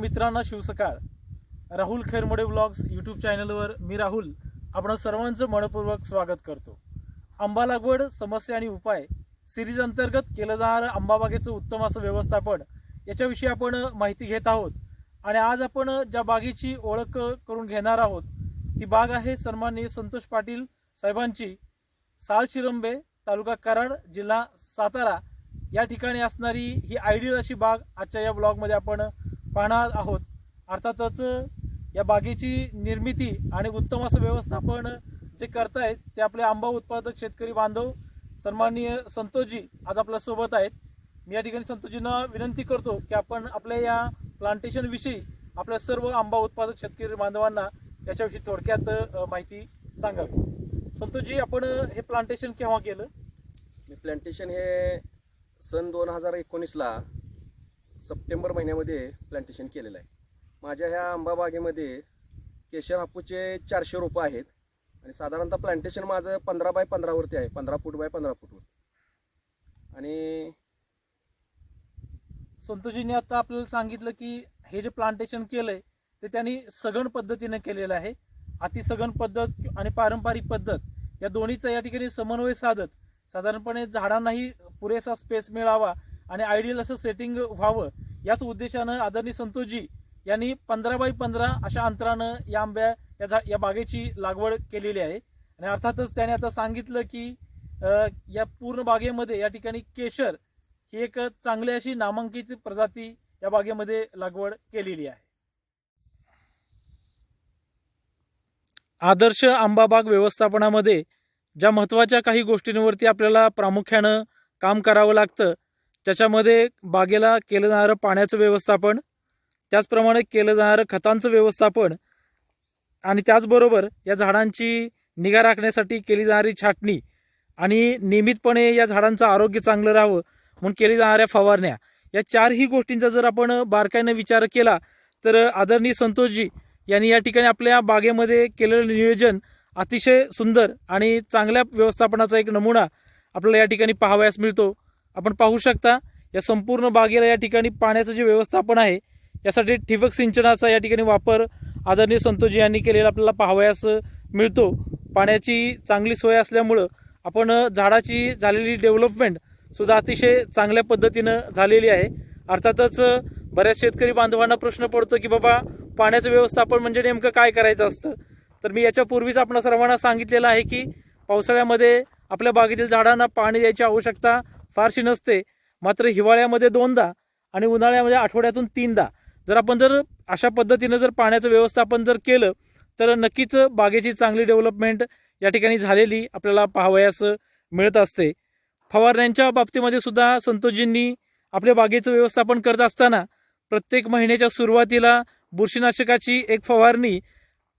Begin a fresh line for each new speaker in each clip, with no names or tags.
मित्रांना शिवसकाळ. Rahul Khairmode blogs YouTube चॅनलवर मी राहुल आपण सर्वांचं मनपूर्वक स्वागत करतो. आंबा लागवड समस्या आणि उपाय सिरीज अंतर्गत केलं जाणारं आंबाबागेचं उत्तम असं व्यवस्थापन याच्याविषयी आपण माहिती घेत आहोत. आणि आज आपण ज्या बागेची ओळख करून घेणार आहोत ती बाग आहे सन्माननीय संतोष पाटील साहेबांची. सालशिरंबे तालुका कराड जिल्हा सातारा या ठिकाणी असणारी ही आयडियल अशी बाग आजच्या या ब्लॉगमध्ये आपण पाहणार आहोत. अर्थातच या बागेची निर्मिती आणि उत्तम असं व्यवस्थापन जे करतायत ते आपले आंबा उत्पादक शेतकरी बांधव सन्माननीय संतोषजी आज आपल्यासोबत आहेत. मी या ठिकाणी संतोषजींना विनंती करतो की आपण आपल्या या प्लांटेशन विषयी आपल्या सर्व आंबा उत्पादक शेतकरी बांधवांना याच्याविषयी थोडक्यात माहिती सांगावी. संतोषजी आपण हे प्लांटेशन केव्हा केलं?
मी प्लांटेशन हे सन दोन हजार एकोणीसला सप्टेंबर महिन्यामध्ये प्लांटेशन केलेलं आहे. माझ्या ह्या आंबा बागेमध्ये केशर हापूचे चारशे रोपं आहेत आणि साधारणतः प्लांटेशन माझं पंधरा बाय पंधरावरती आहे पंधरा फूट बाय पंधरा फूटवर आणि
संतोषजींनी आता आपल्याला सांगितलं की हे जे प्लांटेशन केलंय ते त्यांनी सघन पद्धतीने केलेलं आहे. अतिसघन पद्धत आणि पारंपरिक पद्धत या दोन्हीचा या ठिकाणी समन्वय साधत साधारणपणे झाडांनाही पुरेसा स्पेस मिळावा आणि आयडियल असं सेटिंग व्हावं याच उद्देशानं आदरणीय संतोषजी यांनी पंधरा बाय पंधरा अशा अंतरानं या आंब्या या झा या बागेची लागवड केलेली आहे. आणि अर्थातच त्याने आता सांगितलं की या पूर्ण बागेमध्ये या ठिकाणी केशर ही एक चांगली अशी नामांकित प्रजाती या बागेमध्ये लागवड केलेली आहे. आदर्श आंबा बाग व्यवस्थापनामध्ये ज्या महत्त्वाच्या काही गोष्टींवरती आपल्याला प्रामुख्यानं काम करावं लागतं त्याच्यामध्ये बागेला केलं जाणारं पाण्याचं व्यवस्थापन त्याचप्रमाणे केलं जाणारं खतांचं व्यवस्थापन आणि त्याचबरोबर या झाडांची निगा राखण्यासाठी केली जाणारी छाटणी आणि नियमितपणे या झाडांचं आरोग्य चांगलं राहावं म्हणून केली जाणाऱ्या फवारण्या. या चारही गोष्टींचा जर आपण बारकाईनं विचार केला तर आदरणीय संतोषजी यांनी या ठिकाणी आपल्या बागेमध्ये केलेलं नियोजन अतिशय सुंदर आणि चांगल्या व्यवस्थापनाचा एक नमुना आपल्याला या ठिकाणी पाहावयास मिळतो. आपण पाहू शकता या संपूर्ण बागेला या ठिकाणी पाण्याचं जे व्यवस्थापन आहे यासाठी ठिबक सिंचनाचा या ठिकाणी वापर आदरणीय संतोषजी यांनी केलेला आपल्याला पाहावयास मिळतो. पाण्याची चांगली सोय असल्यामुळं आपण झाडाची झालेली डेव्हलपमेंट सुद्धा अतिशय चांगल्या पद्धतीनं झालेली आहे. अर्थातच बऱ्याच शेतकरी बांधवांना प्रश्न पडतो की बाबा पाण्याचं व्यवस्थापन म्हणजे नेमकं काय करायचं असतं? तर मी याच्यापूर्वीच आपण सर्वांना सांगितलेलं आहे की पावसाळ्यामध्ये आपल्या बागेतील झाडांना पाणी द्यायची आवश्यकता फारशी नसते. मात्र हिवाळ्यामध्ये दोनदा आणि उन्हाळ्यामध्ये आठवड्यातून तीनदा. जर आपण जर अशा पद्धतीनं जर पाण्याचं व्यवस्थापन जर केलं तर नक्कीच बागेची चांगली डेव्हलपमेंट या ठिकाणी झालेली आपल्याला पाहावयास मिळत असते. फवारण्यांच्या बाबतीमध्ये सुद्धा संतोषजींनी आपल्या बागेचं व्यवस्थापन करत असताना प्रत्येक महिन्याच्या सुरुवातीला बुरशीनाशकाची एक फवारणी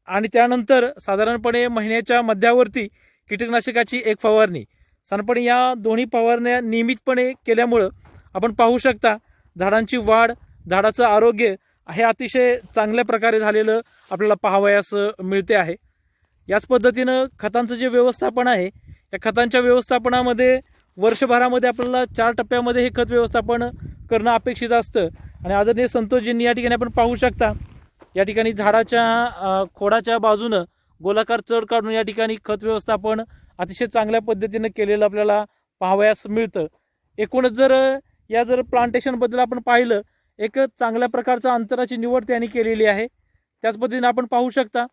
आणि त्यानंतर साधारणपणे महिन्याच्या मध्यावरती कीटकनाशकाची एक फवारणी. साधारणपणे या दोन्ही फवारण्या नियमितपणे केल्यामुळं आपण पाहू शकता झाडांची वाढ झाडाचं आरोग्य हे अतिशय चांगल्या प्रकारे झालेलं आपल्याला पाहावयास मिळते आहे. याच पद्धतीनं खतांचं जे व्यवस्थापन आहे या खतांच्या व्यवस्थापनामध्ये वर्षभरामध्ये आपल्याला चार टप्प्यामध्ये हे खत व्यवस्थापन करणं अपेक्षित असतं. आणि आदरणीय संतोषजींनी या ठिकाणी आपण पाहू शकता या ठिकाणी झाडाच्या खोडाच्या बाजूनं गोलाकार चढ काढून या ठिकाणी खत व्यवस्थापन अतिशय चांगल्या पद्धतीनं केलेलं आपल्याला पाहावयास मिळतं. एकूणच जर या जर प्लांटेशनबद्दल आपण पाहिलं एक चांगल्या प्रकारच्या अंतराची निवड त्यांनी केलेली आहे. त्याच पद्धतीने आपण पाहू शकता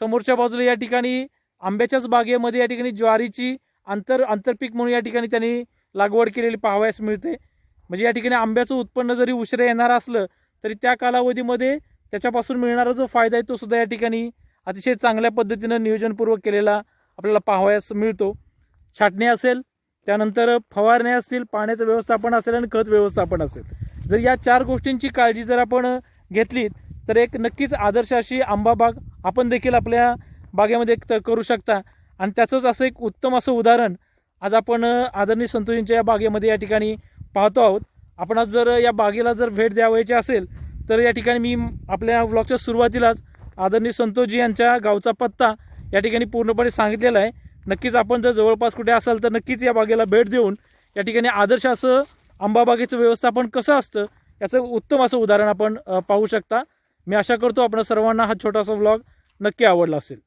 समोरच्या बाजूला या ठिकाणी आंब्याच्याच बागेमध्ये या ठिकाणी ज्वारीची आंतर आंतरपीक म्हणून या ठिकाणी त्यांनी लागवड केलेली पाहावयास मिळते. म्हणजे या ठिकाणी आंब्याचं उत्पन्न जरी उशिरा येणार असलं तरी त्या कालावधीमध्ये त्याच्यापासून मिळणारा जो फायदा आहे तो सुद्धा या ठिकाणी अतिशय चांगल्या पद्धतीनं नियोजनपूर्वक केलेला आपल्याला पाहावयास मिळतो. छाटणी असेल त्यानंतर फवारण्या असतील पाण्याचं व्यवस्थापन असेल आणि खत व्यवस्थापन असेल. जर या चार गोष्टींची काळजी जर आपण घेतली तर एक नक्कीच आदर्श अशी आंबा बाग आपण देखील आपल्या बागेमध्ये एक करू शकता. आणि त्याचंच असं एक उत्तम असं उदाहरण आज आपण आदरणीय संतोषींच्या या बागेमध्ये या ठिकाणी पाहतो आहोत. आपण आज जर या बागेला जर भेट द्यावायची असेल तर या ठिकाणी मी आपल्या व्लॉगच्या सुरुवातीलाच आदरणीय संतोषजी यांच्या गावचा पत्ता या ठिकाणी पूर्णपणे सांगितलेलं आहे. नक्कीच आपण जर जवळपास कुठे असाल तर नक्कीच या बागेला भेट देऊन या ठिकाणी आदर्श असं आंबाबागेचं व्यवस्थापन कसं असतं याचं उत्तम असं उदाहरण आपण पाहू शकता. मी आशा करतो आपण सर्वांना हा छोटासा व्लॉग नक्की आवडला असेल.